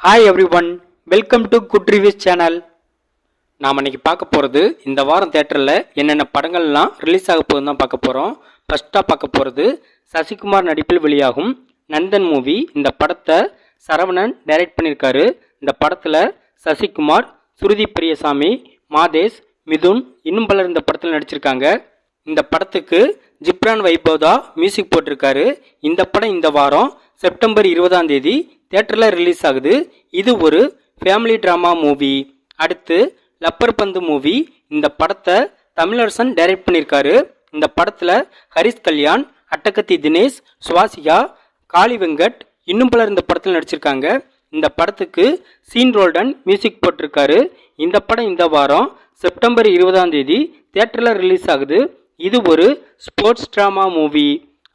Hi everyone welcome to good reviews channel நாம் இன்னைக்கு பார்க்க போகிறது இந்த வாரம் தேட்டரில் என்னென்ன படங்கள்லாம் ரிலீஸ் ஆக போகுதுன்னு தான் பார்க்க போகிறோம் ஃபஸ்ட்டாக பார்க்க போகிறது சசிகுமார் நடிப்பில் வெளியாகும் நந்தன் மூவி இந்த படத்தை சரவணன் டைரக்ட் பண்ணியிருக்காரு. இந்த படத்தில் சசிகுமார் சுருதி பிரியசாமி மாதேஷ் மிதுன் இன்னும் பலர் இந்த படத்தில் நடிச்சிருக்காங்க. இந்த படத்துக்கு ஜிப்ரான் வைபோதா மியூசிக் போட்டிருக்காரு. இந்த படம் இந்த வாரம் செப்டம்பர் இருபதாம் தேதி தேட்டரில் ரிலீஸ் ஆகுது. இது ஒரு ஃபேமிலி ட்ராமா மூவி அடுத்து லப்பர் பந்து மூவி இந்த படத்தை தமிழரசன் டைரக்ட் பண்ணியிருக்காரு. இந்த படத்தில் ஹரிஷ் கல்யாண் அட்டகத்தி தினேஷ் சுவாசிகா காளி வெங்கட் இன்னும் பலர் இந்த படத்தில் நடிச்சிருக்காங்க. இந்த படத்துக்கு சீன் ரோல்டன் மியூசிக் போட்டிருக்காரு. இந்த படம் இந்த வாரம் செப்டம்பர் இருபதாம் தேதி தேட்டரில் ரிலீஸ் ஆகுது. இது ஒரு ஸ்போர்ட்ஸ் ட்ராமா மூவி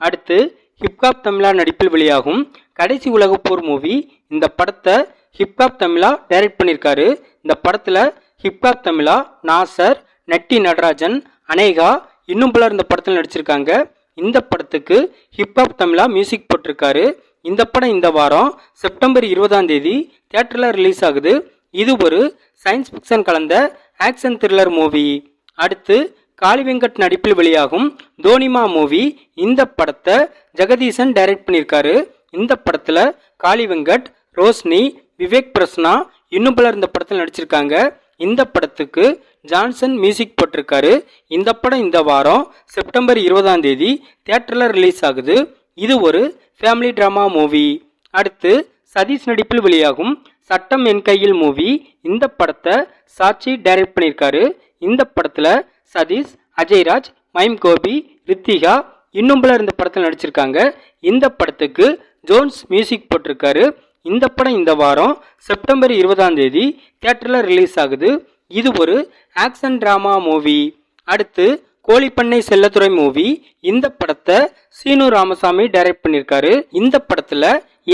அடுத்து ஹிப்காப் தமிழா நடிப்பில் வெளியாகும். கடைசி உலகப் போர் மூவி. இந்த படத்தை ஹிப்ஹாப் தமிழா டைரக்ட் பண்ணியிருக்காரு. இந்த படத்தில் ஹிப்ஹாப் தமிழா நாசர் நட்டி நடராஜன் அனேகா இன்னும் பலர் இந்த படத்தில் நடிச்சிருக்காங்க. இந்த படத்துக்கு ஹிப்ஹாப் தமிழா மியூசிக் போட்டிருக்காரு. இந்த படம் இந்த வாரம் செப்டம்பர் இருபதாம் தேதி தியேட்டரில் ரிலீஸ் ஆகுது. இது ஒரு சயின்ஸ் ஃபிக்ஷன் கலந்த ஆக்ஷன் த்ரில்லர் மூவி. அடுத்து காளி வெங்கட் நடிப்பில் வெளியாகும் தோனிமா மூவி. இந்த படத்தை ஜெகதீசன் டைரக்ட் பண்ணியிருக்காரு. இந்த படத்தில் காளி வெங்கட் ரோஸ்னி விவேக் பிரஸ்னா இன்னும் பலர் இந்த படத்தில் நடிச்சிருக்காங்க. இந்த படத்துக்கு ஜான்சன் மியூசிக் போட்டிருக்காரு. இந்த படம் இந்த வாரம் செப்டம்பர் இருபதாம் தேதி தியேட்டரில் ரிலீஸ் ஆகுது. இது ஒரு ஃபேமிலி ட்ராமா மூவி. அடுத்து சதீஷ் நடிப்பில் வெளியாகும் சட்டம் என் கையில் மூவி. இந்த படத்தை சாட்சி டைரக்ட் பண்ணியிருக்காரு இந்த படத்தில் சதீஷ் அஜய்ராஜ் மைம் கோபி ரித்திகா இன்னும் பலர் இந்த படத்தில் நடிச்சிருக்காங்க. இந்த படத்துக்கு ஜோன்ஸ் மியூசிக் போட்டிருக்காரு. இந்த படம் இந்த வாரம் செப்டம்பர் இருபதாம் தேதி தியேட்டரில் ரிலீஸ் ஆகுது. இது ஒரு ஆக்ஷன் ட்ராமா மூவி. அடுத்து கோழிப்பண்ணை செல்லத்துறை மூவி. இந்த படத்தை சீனு ராமசாமி டைரக்ட் பண்ணியிருக்காரு இந்த படத்தில்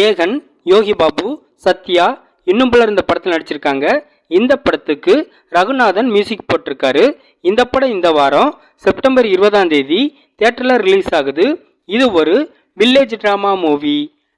ஏகன் யோகி பாபு சத்யா இன்னும் பலர் இந்த படத்தில் நடிச்சிருக்காங்க. இந்த படத்துக்கு ரகுநாதன் மியூசிக் போட்டிருக்காரு. இந்த படம் இந்த வாரம் செப்டம்பர் இருபதாம் தேதி தியேட்டரில் ரிலீஸ் ஆகுது. இது ஒரு வில்லேஜ் ட்ராமா மூவி.